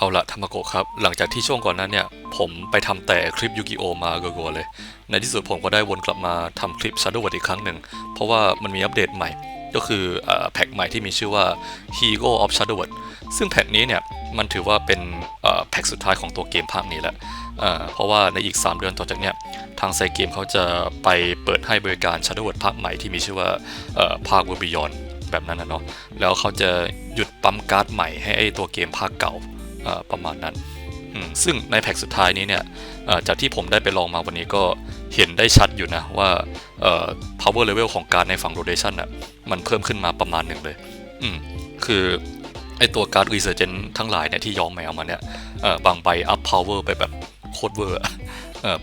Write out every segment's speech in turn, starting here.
เอาละธรรมโกะครับ หลังจากที่ช่วงก่อนนั้นเนี่ย ผมไปทำแต่คลิปยูกิโอมาโกๆเลย ในที่สุดผมก็ได้วนกลับมาทำคลิป Shadow w o r d อีกครั้งหนึ่ง เพราะว่ามันมีอัปเดตใหม่ ก็คือแพ็กใหม่ที่มีชื่อว่า Hero of Shadow w o r d ซึ่งแพ็กนี้เนี่ย มันถือว่าเป็นแพ็กสุดท้ายของตัวเกมภาคนี้แหละเพราะว่าในอีก 3 เดือนต่อจากเนี้ยทางไซเกมเขาจะไปเปิดให้บริการ Shadow World ภาคใหม่ที่มีชื่อว่าภาค World Beyond แบบนั้นนะเนาะแล้วเขาจะหยุดปั๊มการ์ดใหม่ให้ไอตัวเกมภาคเก่า ประมาณนั้น ซึ่งในแพ็กสุดท้ายนี้เนี่ยจากที่ผมได้ไปลองมาวันนี้ก็เห็นได้ชัดอยู่นะว่า power level ของการในฝั่ง rotation อะมันเพิ่มขึ้นมาประมาณหนึ่งเลย อืมคือไอตัวการ์ด resurgent ทั้งหลายเนี่ยที่ย้อมแมวมาเนี่ยบางใบ up power ไปแบบโคตรเวอร์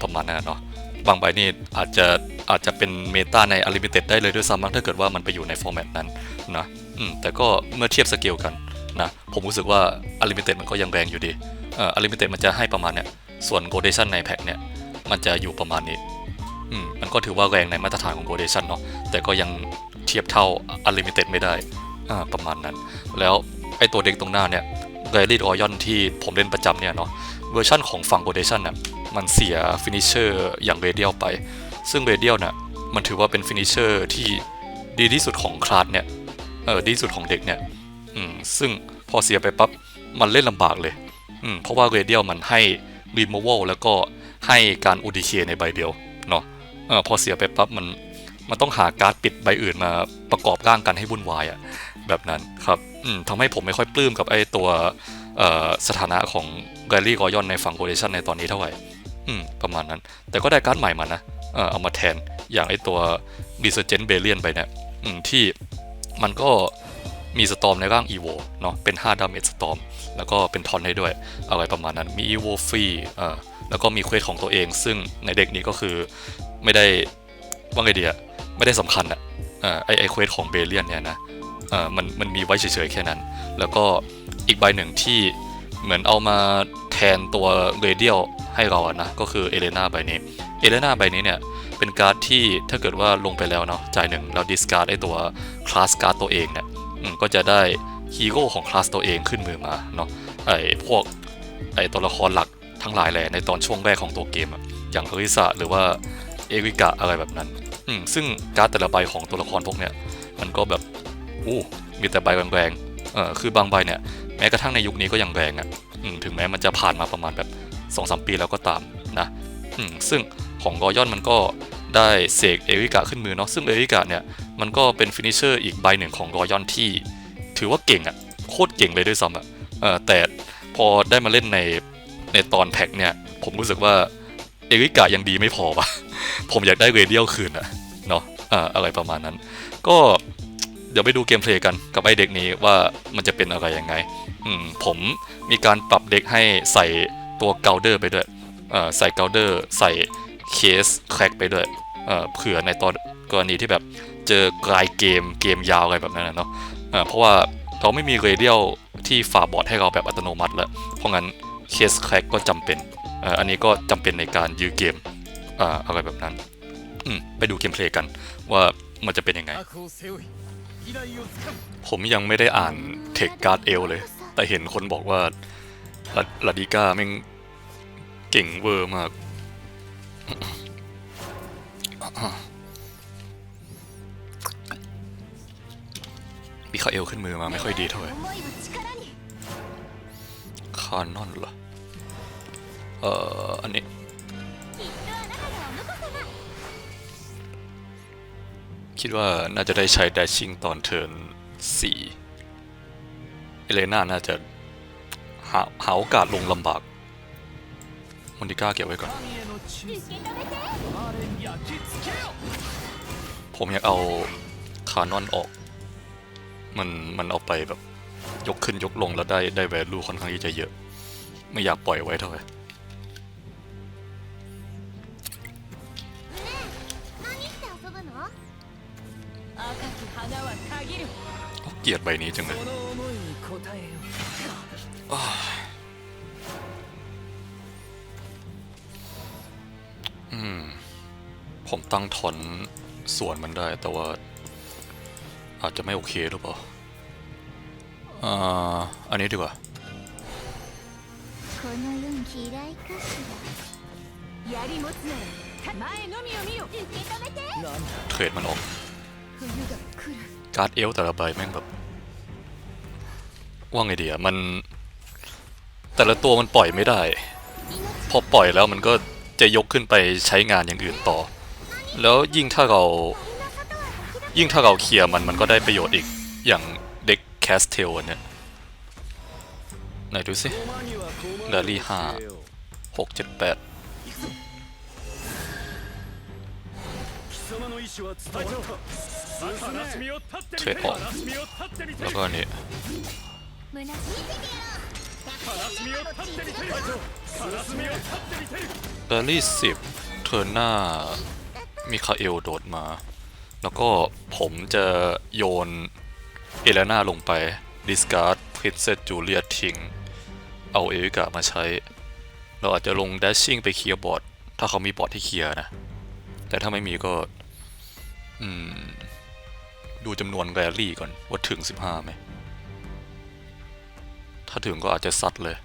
ประมาณนั้นเนาะบางใบนี่อาจจะอาจจะเป็นเมตาใน Unlimited ได้เลยด้วยซ้ำถ้าเกิดว่ามันไปอยู่ในฟอร์แมตนั้นนะแต่ก็เมื่อเทียบสเกลกัน นะ ผมรู้สึกว่า Unlimited มันก็ยังแรงอยู่ดีเอ่อ Unlimited มันจะให้ประมาณเนี้ยส่วน Gradation ในแพ็คเนี่ยมันจะอยู่ประมาณนี้อืมมันก็ถือว่าแรงในมาตรฐานของ Gradation เนาะแต่ก็ยังเทียบเท่า Unlimited ไม่ได้อ่าประมาณนั้น แล้วไอตัวเด็กตรงหน้าเนี่ย r a l l y Royal ที่ผมเล่นประจำเนี่ยเนาะเวอร์ชั่นของฝั่ง Gradation น่ะมันเสียฟินิชเชอร์อย่างเรเดียลไป ซึ่งเรเดียลน่ะมันถือว่าเป็นฟินิชเชอร์ที่ดีที่สุดของคลาสเนี่ยเออดีที่สุดของเด็กเนี่ย ซึ่งพอเสียไปปั๊บมันเล่นลำบากเลย เพราะว่าเรเดียลมันให้รีโม a l แล้วก็ให้การ UDK ในใบเดียวเนาะอพอเสียไปปั๊บมันมันต้องหาการ์ดปิดใบอื่นมาประกอบร่างกันให้วุ่นวายอะแบบนั้นครับทำให้ผมไม่ค่อยปลื้มกับไอ้ตัวสถานะของแกลลี่กอยอนในฝั่งโกลเดชันในตอนนี้เท่าไหร่ประมาณนั้น แต่ก็ได้การ์ดใหม่มานะเอามาแทนอย่างไอตัว r e s u r g e n t b a l i a n ไปเนี่ยที่มันก็ มีสตอมในร่าง EVO เนาะเป็น5ดาเมจสตอมแล้วก็เป็นทอนให้ด้วยอะไรประมาณนั้นมี EVO ฟรีเออแล้วก็มีเควสของตัวเอง ซึ่งในเด็กนี้ก็คือไม่ได้ว่าไงดีอะไม่ได้สำคัญอะอไอไอเควสของเบเลียนเนี่ยนะเออมันมันมีไว้เฉยๆแค่นั้น แล้วก็อีกใบหนึ่งที่เหมือนเอามาแทนตัวเรเดียลให้เราอะนะก็คือเอเลนาใบนี้เอเลนาใบนี้เนี่ยเป็นการ์ดที่ถ้าเกิดว่าลงไปแล้วเนาะจ่ายหนึ่งแล้วดิสการ์ดไอตัวคลาสการ์ดตัวเองเนี่ย ก็จะได้ฮีโร่ของคลาสตัวเองขึ้นมือมาเนาะไอพวกไอตัวละครหลักทั้งหลายแหละในตอนช่วงแรกของตัวเกมอะอย่างอริสะหรือว่าเอริกะอะไรแบบนั้นอืมซึ่งการ์ดแต่ละใบของตัวละครพวกเนี้ยมันก็แบบอู้มีแต่ใบแรงๆเออคือบางใบเนี่ยแม้กระทั่งในยุคนี้ก็ยังแรงอะ่ะถึงแม้มันจะผ่านมาประมาณแบบ2อสปีแล้วก็ตามนะมซึ่งของรอยอนมันก็ได้เสกเอริกะขึ้นมือเนาะซึ่งเอริกะเนี่ย มันก็เป็นฟินิชเชอร์อีกใบหนึ่งของรอยอนที่ ถือว่าเก่งอะ่ะโคตรเก่งเลยด้วยซ้ำอะแต่พอได้มาเล่นในในตอนแพ็กเนี่ย ผมรู้สึกว่าเอริกะยังดีไม่พอปะผมอยากได้เรเดียลคืนอะเนาะอ่าอะไรประมาณนั้น ก็เดี๋ยวไปดูเกมเพลย์กันกับไอเด็กนี้ว่ามันจะเป็นอะไรยังไงอืมผมมีการปรับเด็กให้ใส่ตัวเกลเดอร์ไปด้วยใส่เกลเดอร์ใส่เคสแคร็กไปด้วยเผื่อในตอนกรณีที่แบบ เจอกลายเกมเกมยาวอะไรแบบนั้นเนาะเพราะว่าเราไม่มีเรเดียลที่ฝาบอร์ดให้เราแบบอัตโนมัติแล้ว เพราะงั้นเคสแคร็กก็จำเป็นอันนี้ก็จำเป็นในการยื้อเกมอะไรแบบนั้นไปดูเกมเพลย์กันว่ามันจะเป็นยังไง ผมยังไม่ได้อ่านเทคการ์ดเอลเลย แต่เห็นคนบอกว่าลาดิก้าแม่งเก่งเวอร์มาก ปีเขาเอลขึ้นมือมาไม่ค่อยดีเท่าไหร่คานอนเหรอ เอ่อ อันนี้ คิดว่าน่าจะได้ใช้ไดชิ่งตอนเทิร์นสี่เอเลน่าน่าจะหาหาโอกาสลงลำบากมอนติก้าเก็บไว้ก่อน ผมอยากเอาคานอนออก มันมันเอาไปแบบยกขึ้นยกลงแล้วได้ได้ value ค่อนข้างที่จะเยอะ ไม่อยากปล่อยไว้เท่าไหร่เกลียดใบนี้จังเลยอืม ผมตั้งทอนส่วนมันได้แต่ว่า อาจจะไม่โอเคหรือเปล่าอ่าอันนี้ดีกว่าเทรดมันออกการเอลแต่ละใบแม่งแบบว่างไงดียมัน แต่ละตัวมันปล่อยไม่ได้ พอปล่อยแล้วมันก็จะยกขึ้นไปใช้งานอย่างอื่นต่อ แล้วยิ่งถ้าเรา ยิ่งถ้าเราเคลียร์มันมันก็ได้ประโยชน์อีกอย่างเด็กแคสเทลเนี่ยไหนดูสิดารี่ห้าหกเจ็ดแปดเทรดออกแล้วก็อันนี้ดารี่สิบเทอร์หน้ามีคาเอลโดดมา แล้วก็ผมจะโยนเอเลนาลงไปดิสการ์ดพรินเซสจูเลียทิ้ง เอาเอวิกามาใช้ เราอาจจะลงด s ชิ่งไปเคลียร์บอร์ดถ้าเขามีบอร์ดที่เคลียร์นะ แต่ถ้าไม่มีก็ อืม ดูจำนวนแรลลี่ก่อน ว่าถึง 15ไหม ถ้าถึงก็อาจจะซัดเลย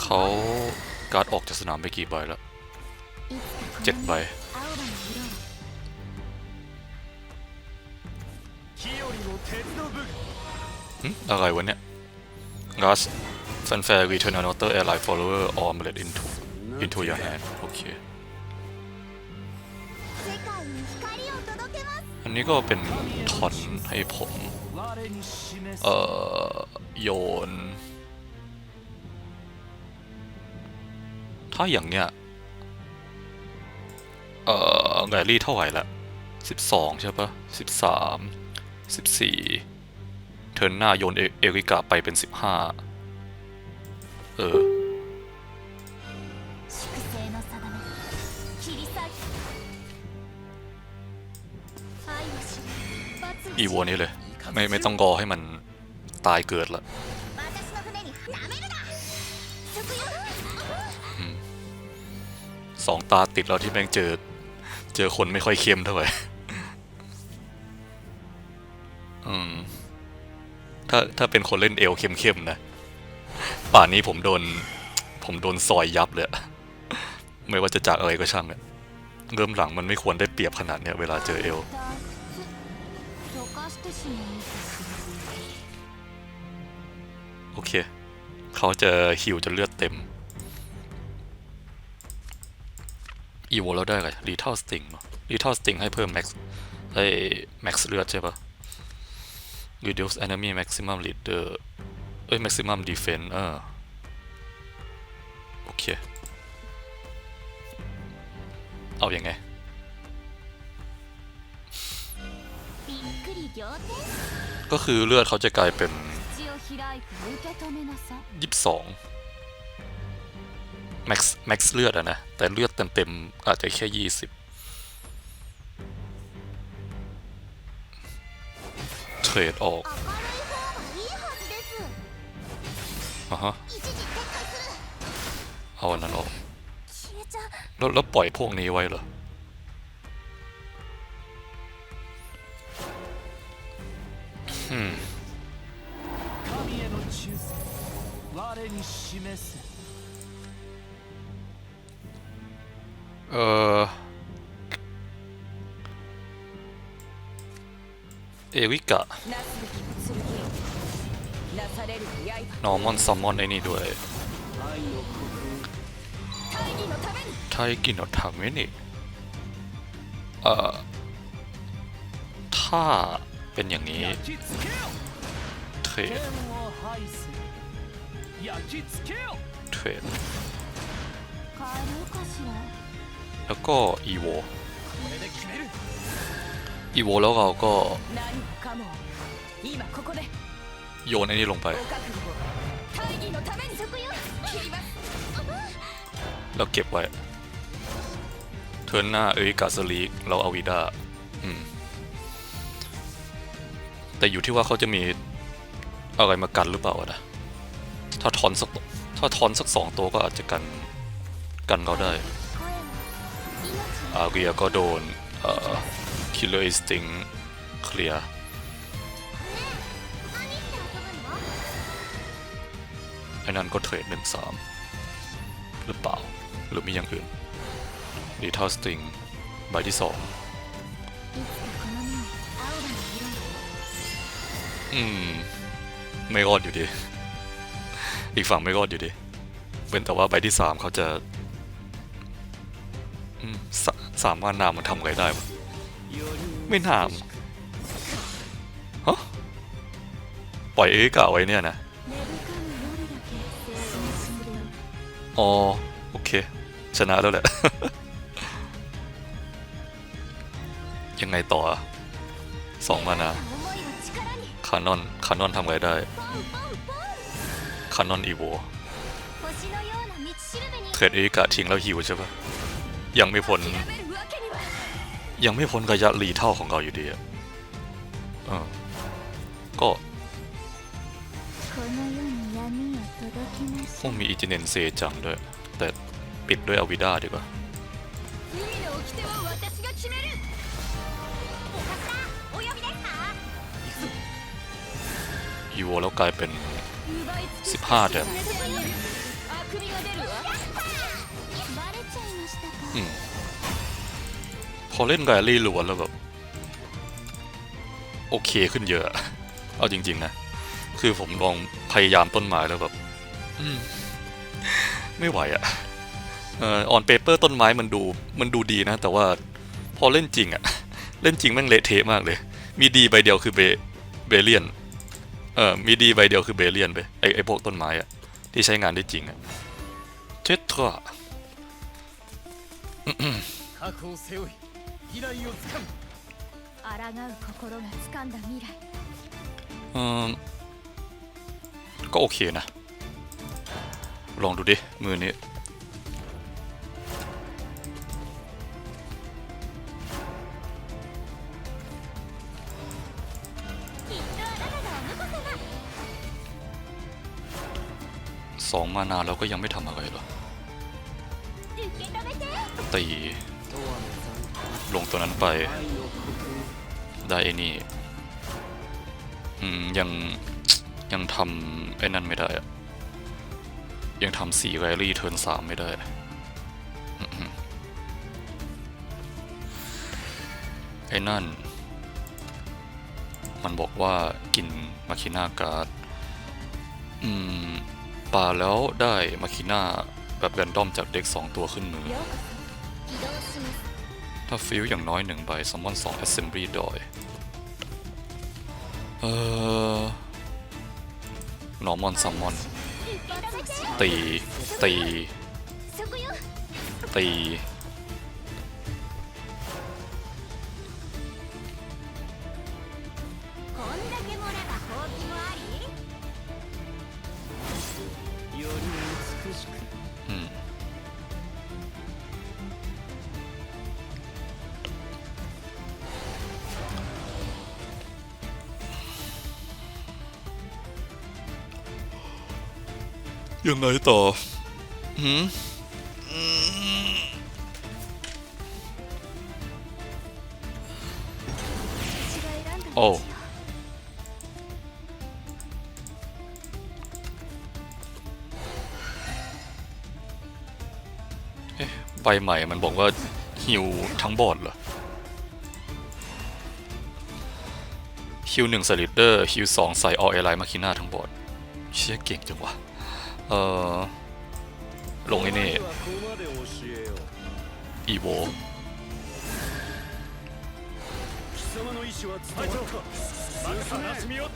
เขาการ์ดออกจากสนามไปกี่ใบแล้วเจ็ดใบ อะไรวะเนี่ย Gas Funfair Return another Airline Follower or Amulet into into your hand โอเค อันนี้ก็เป็นถอนให้ผม เอ่อ โยน ถ้าอย่างเนี้ย เอ่อแกลลี่เท่าไหร่ละ 12 ใช่ปะ13 14 เทิร์นหน้าโยนเอริกาไปเป็น 15 เออ อีวัวนี่เลย ไม่ไม่ต้องรอให้มันตายเกิดละสองตาติดแล้วที่แม่งเจอ เจอคนไม่ค่อยเข้มเท่าไหร่ ถ้าถ้าเป็นคนเล่นเอลเข้มๆนะ ป่านนี้ผมโดน ผมโดนซอยยับเลย ไม่ว่าจะจากอะไรก็ช่างเลยเริ่มหลังมันไม่ควรได้เปรียบขนาดเนี้ยเวลาเจอเอลโอเค เขาจะฮิวจะเลือดเต็ม อีโวแล้วได้อะไรรีทัลสติงรีทัลสติงให้เพิ่มแม็กซ์ให้แม็กซ์เลือดใช่ปะ reduce enemy maximum leader เอ้ย maximum defense เออโอเค เอาอย่างไงก็คือเลือดเขาจะกลายเป็นยี่สิบสองแม็กซ์แม็กซ์เลือดอะนะ แต่เลือดเต็มเต็มอาจจะแค่ยี่สิบ เทรดออกอะฮะเอาอันนั้นออกแล้วแล้วปล่อยพวกนี้ไว้เหรอเอ่อ เอวิกะนอร์มอนซัมมอนไอ้นี่ด้วยไทกินอถังเมนี่เอ่อถ้าเป็นอย่างนี้เทรดเทรดแล้วก็อีโว อีโวแล้วเราก็โยนไอ้นี่ลงไปแล้วเก็บไว้ เทิร์นหน้าเอ้ยกาสลีกเราเอาวีดาอืม แต่อยู่ที่ว่าเขาจะมีอะไรมากันหรือเปล่านะ ถ้าถอนสักถ้าถอนสักสองตัวก็อาจจะกัน กันเขาได้อาเกียก็โดน เอ่อ Killer Instinct เคลียร์ไอ้นั่นก็เทรดหนึ่งสามหรือเปล่า หรือมีอย่างอื่นดีทัลสติงใบที่สองอืม ไม่รอดอยู่ดี อีกฝั่งไม่รอดอยู่ดีเป็นแต่ว่าใบที่สามเขาจะสามว่านามมันทำอะไรได้ ไม่ถามฮะปล่อยเอ๊กะไว้เนี่ยนะอ๋อโอเค ชนะแล้วแหละ ยังไงต่อสองมานะคานอนคานอนทำอะไรได้คานอนอีโวเทรดเอกะทิ้งแล้วหิวใช่ปะยังไม่พ้น ยังไม่พ้นกระยะรีเท่าของเราอยู่ดีอะก็คงมีอิจิเนนเซจังด้วย แต่ปิดด้วยอวิด้าดีกว่าอยู่แล้วกลายเป็น 15เดือนอืม พอเล่นกับแอลลี่ล้วนแล้วแบบ โอเคขึ้นเยอะ เอาจริง ๆ นะ คือผมลองพยายามต้นไม้แล้วแบบไม่ไหวอะออนเปเปอร์ต้นไม้มันดูมันดูดีนะ แต่ว่าพอเล่นจริงอะเล่นจริงแม่งเละเทะมากเลย มีดีใบเดียวคือเบเบเลียนเออมีดีใบเดียวคือเบเลียนไปไอไอพวกต้นไม้อะที่ใช้งานได้จริงอะเทสทอ 未来をつかむ抗う心が掴んだ未来 เออก็โอเคนะ ลองดูดิ มือนี้ きっとあなたがお婿様 สองมานาแล้วก็ยังไม่ทำอะไรเหรอ 受け止めて ตี ลงตัวนั้นไป ได้ไอ้นี่อืมยังยังทำไอ้นั่นไม่ได้อะยังทำสี่แรลลี่เทิร์นสามไม่ได้ไอ้นั่น มันบอกว่ากินมาคิน่าการ์ดอืมปาแล้วได้มาคิน่าแบบแรนดอมจากเด็ก 2 ตัวขึ้นมือ ถ้าฟิลอย่างน้อยหนึ่งใบซัมมอนสองแอสเซมบลีดอยเออนอมอนซัมมอนตี ตี ตี ยังไงต่อหือโอ้ใบใหม่มันบอกว่าฮิวทั้งบอดเหรอฮิวหนึ่งสลิดเดอร์ฮิวสองใส่ออเอไลมาคิน่าทั้งบอดเชี่ยเก่งจังวะ เออลงไอ้นี่อีโบ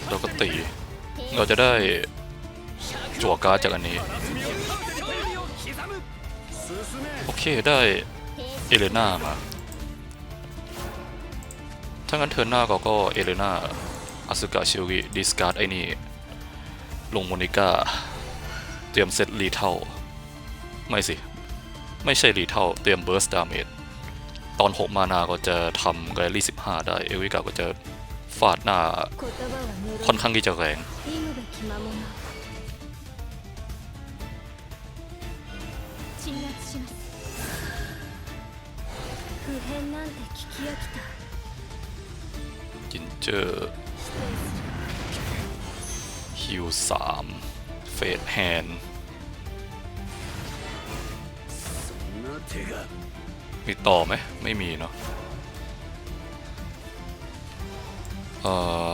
เราก็ตีเราจะได้จั่วการ์จากอันนี้ โอเคได้เอเลน่ามา ถ้างั้นเทิร์นหน้าก็ก็เอเลน่าอสุกะชิวิดิสการ์ดไอ้นี่ ลงโมนิก้า เตรียมเซตรีเทลไม่สิ ไม่ใช่รีเทลเตรียมเบิร์สดาเมจตอน 6 มานาก็จะทำแกลลี่15 ได้ เอวิกาก็จะฟาดหน้า ค่อนข้างที่จะแรง จินเจอร์ฮิวสามเฟดแฮน์ มีต่อไหมไม่มีเนาะเอ่อ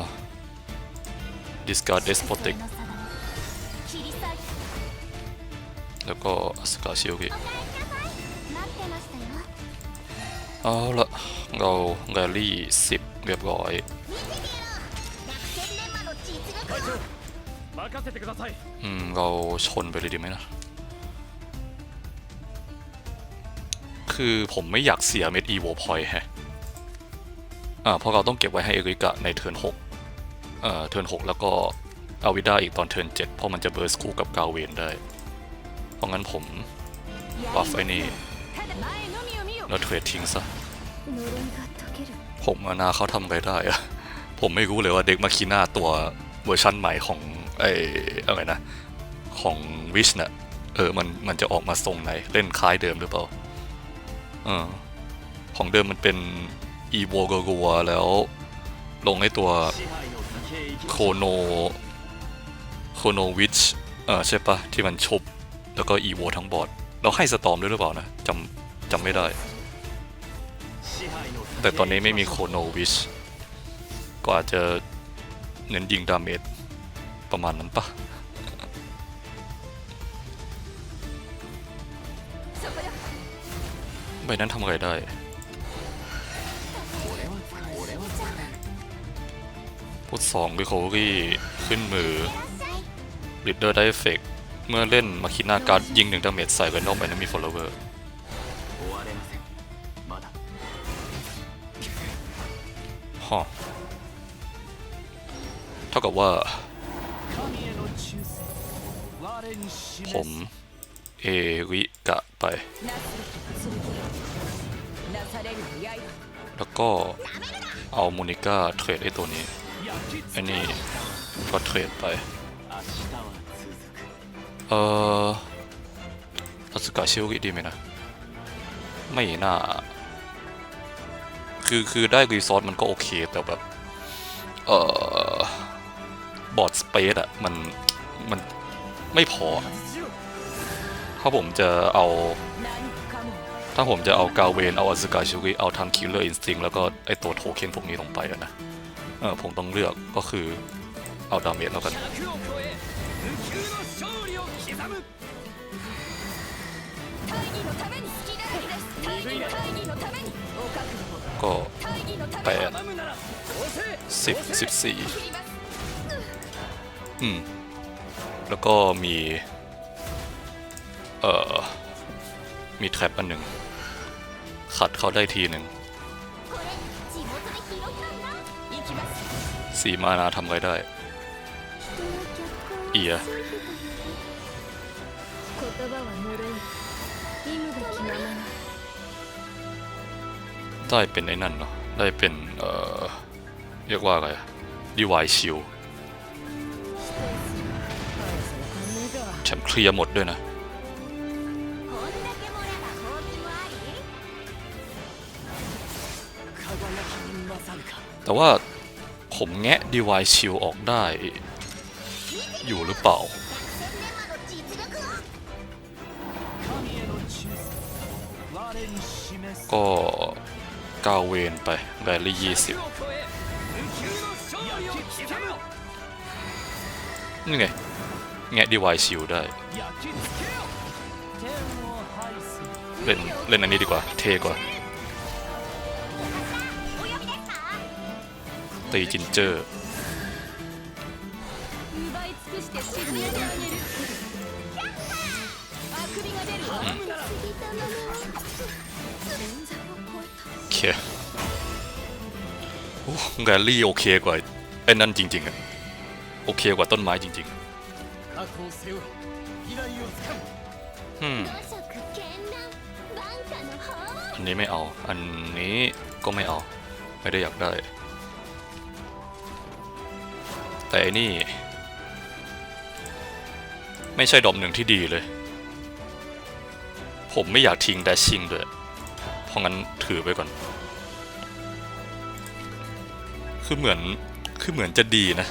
discard despotic แล้วก็สกาชิโอเกะเอาละเราแกลลี่สิบเรียบร้อยอืม เราชนไปเลยดีไหมนะ คือผมไม่อยากเสียเม็ดอีโวพอยฮะเพราะเราต้องเก็บไว้ให้เอริกะในเทิร์นหกเอ่อเทิร์นหกแล้วก็อาวิด้าอีกตอนเทิร์นเจ็ดเพราะมันจะเบิร์สคู่กับกาเวนได้ เพราะงั้นผมบัฟไอ้นี่แล้วเทรดทิ้งซะผมอนาเขาทำไปได้อะผมไม่รู้เลยว่าเด็กมาคีน่าตัวเวอร์ชันใหม่ของไอ้อะไรนะ ของวิชเนะ่ะเออมันมันจะออกมาทรงไหน เล่นคล้ายเดิมหรือเปล่า ออของเดิมมันเป็นอีโวกัวแล้วลงให้ตัวโคโนโคโนวิชเออใช่ปะที่มันชบแล้วก็อีโวทั้งบอร์ดเราให้สตอมด้วยหรือเปล่านะจำจำไม่ได้ แต่ตอนนี้ไม่มีโคโนวิชก็อาจจะเน้นยิงดาเมจประมาณนั้นปะ ไปนั้นทำอะไรได้พุทสองริคอรี่ขึ้นมือริดเดอร์ได้เอฟเฟกเมื่อเล่นมาคิดหน้าการ์ดยิงหนึ่งดาเมจใส่เวนอมไปนั้นมีโฟลโลเวอร์ฮะเท่ากับว่า ผม เอริกะไป แล้วก็เอามูนิก้าเทรดไอตัวนี้ไอ้นี่ก็เทรดไป เออทัสกาเชลกิดีไหมนะ ไม่น่า คือคือได้รีซอสมันก็โอเค แต่แบบ เออบอดสเปซอะมัน มันไม่พอถ้าผมจะเอา ถ้าผมจะเอากาเวนเอาอสุกาชิวิเอาทันคิลเลอร์อินสติ้งแล้วก็ไอตัวโทเค็นพวกนี้ลงไปนะเออผมต้องเลือกก็คือเอาดาเมจแล้วกันก็แปดสิบสิบสี่อืม แล้วก็มี เอ่อ มีแท็บอันหนึ่ง ขัดเขาได้ทีหนึ่งสีมานาทำอะไรได้ เอียได้เป็นไอ้นั่นเนาะได้เป็น เอ่อ เรียกว่าอะไรดีวายชิลแชมเคลียร์หมดด้วยนะ แต่ว่าผมแงะ Divine Shield ออกได้ อยู่หรือเปล่า ก็ก้าเวนไปแบลี่ยี่สิบนี่ไง แงะ Divine Shield ได้ เล่น เล่นอันนี้ดีกว่า เทกว่า ตีจินเจอร์ เคโอ้แกลี่โอเคกว่าไอ้นั่นจริงๆอะโอเคกว่าต้นไม้จริงๆอืมอันนี้ไม่เอา อันนี้ก็ไม่เอา ไม่ได้อยากได้ แต่อันนี้ไม่ใช่ดอมหนึ่งที่ดีเลย ผมไม่อยากทิ้ง d ดชชิ่งด้วย เพราะงั้นถือไปก่อน คือเหมือนคือเหมือนจะดีนะ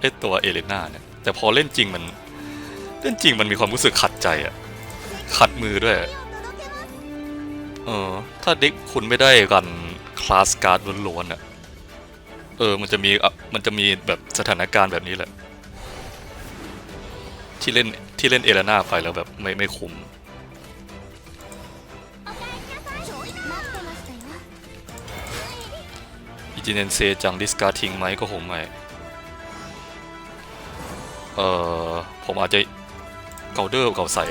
ไอตัวเอเลน่าเนี่ย แต่พอเล่นจริงมันเล่นจริงมันมีความรู้สึกขัดใจอะขัดมือด้วย เออ ถ้าเด็กคุณไม่ได้กันคลาสการ์ดล้วนๆอะ ออมันจะมีอะมันจะมีแบบสถานการณ์แบบนี้แหละ ที่เล่นที่เล่นเอลนาไปแล้วแบบไม่ไม่คุ้มอิจิเนนเซจังดิสการ์ทิ้งไหมก็คงไม่เออผมอาจจะเกาเดอร์เก่าใส่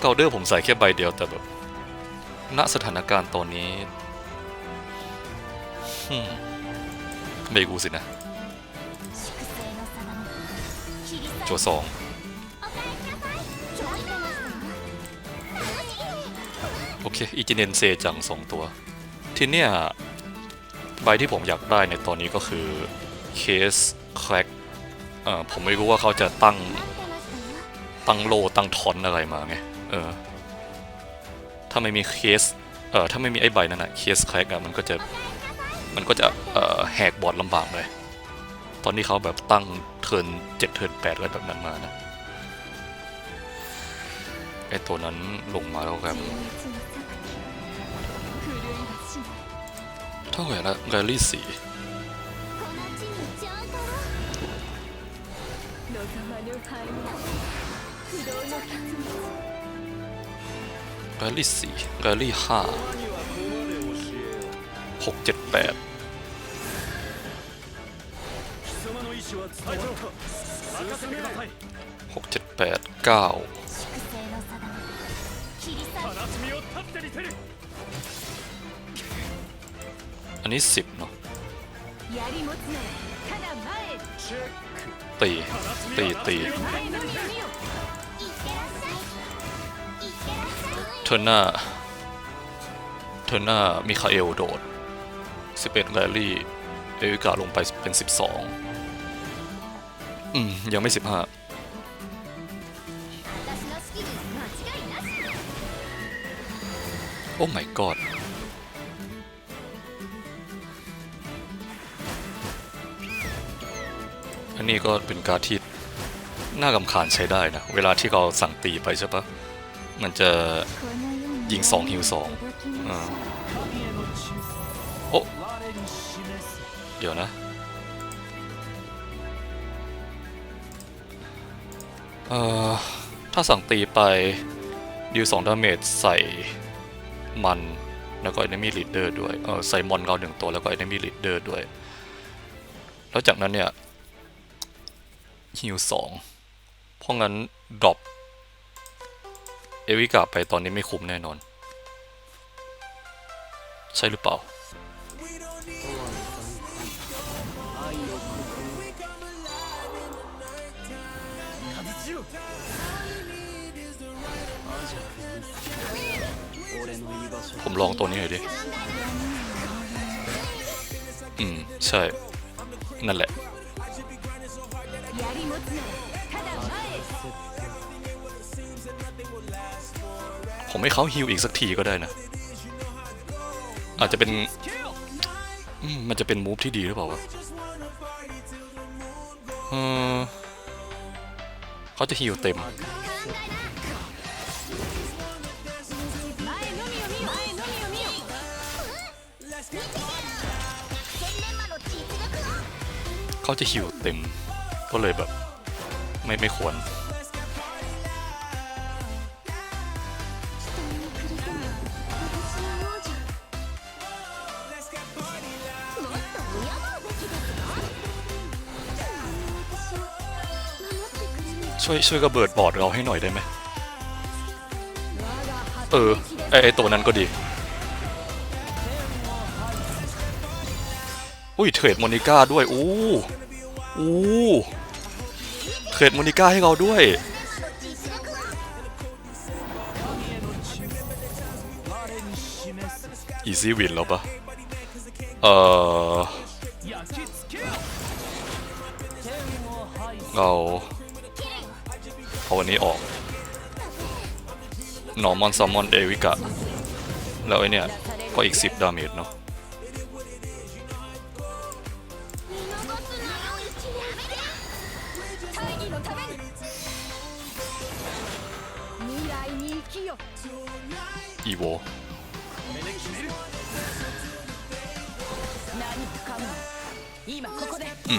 เกาเดอร์ผมใส่แค่ใบเดียวแต่แบบณสถานการณ์ตอนนี้ฮึ ไม่กูสินะโจสองโอเคอิจิเนนเซจังสองตัว ทีเนี้ยใบที่ผมอยากได้ในตอนนี้ก็คือเคสแคลกเอ่อผมไม่รู้ว่าเขาจะตั้งตั้งโลตั้งทอนอะไรมาไง เออ ถ้าไม่มีเคส เอ่อถ้าไม่มีไอ้ใบนั่นอะเคสแคลกอะมันก็จะ มันก็จะแหกบอร์ดลำบากเลย ตอนนี้เขาแบบตั้งเทิร์นเจ็ดเทิร์นแปดอะไแบบนั้นมานะไอตัวนั้นลงมาแล้วครับเท่าไหร่ละแกลลี่สี่แกลลี่สี่แกลลี่ห้าหกเจ็ดแปด หกเจ็ดแปดเก้าอันนี้สิบเนาะตี ตี ตีเทอร์นาเทอร์นามิคาเอลโดดสิบเอ็ดแรลลี่ เอวิกาลงไปเป็นสิบสอง อืม ยังไม่สิบห้าโอ้ my god อันนี้ก็เป็นการที่น่ากำคาญใช้ได้นะ เวลาที่เราสั่งตีไปใช่ปะมันจะยิงสองฮิวสองอโอ้ เดี๋ยวนะ เอ่อถ้าสั่งตีไปดิวสองดาเมจใส่มันแล้วก็ enemy leader ด้วย เออใส่มอนเราหนึ่งตัวแล้วก็ enemy leader ด้วย แล้วจากนั้นเนี่ยฮิวสองเพราะงั้นดรอปเอวิกาไปตอนนี้ไม่คุ้มแน่นอน ใช่หรือเปล่า ผมลองตัวนี้หน่อยดิ อืม ใช่ นั่นแหละ ผมให้เขาฮิวอีกสักทีก็ได้นะ อาจจะเป็นมันจะเป็นมูฟที่ดีหรือเปล่าวะเขาจะฮิวเต็ม เขาจะฮิวเต็ม ก็เลยแบบ ไม่ไม่ควร ช่วยช่วยกระเบิดบอร์ดเราให้หน่อยได้ไหม เออ ไอไอตัวนั้นก็ดี อุ้ยเทรดโมนิก้าด้วยอู้อู้เทรดโมนิก้าให้เราด้วย อีซี่วินแล้วปะเออเราเอาวันนี้ออกนอร์มอนซัมมอนเอวิกะ แล้วไอเนี่ย ก็อีก 10 ดาเมจเนาะ 民のために未来に生きよอีโว何かも今ここでอื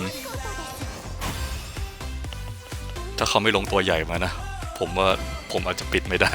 ถ้าเขาไม่ลงตัวใหญ่มานะ ผมว่าผมอาจจะปิดไม่ได้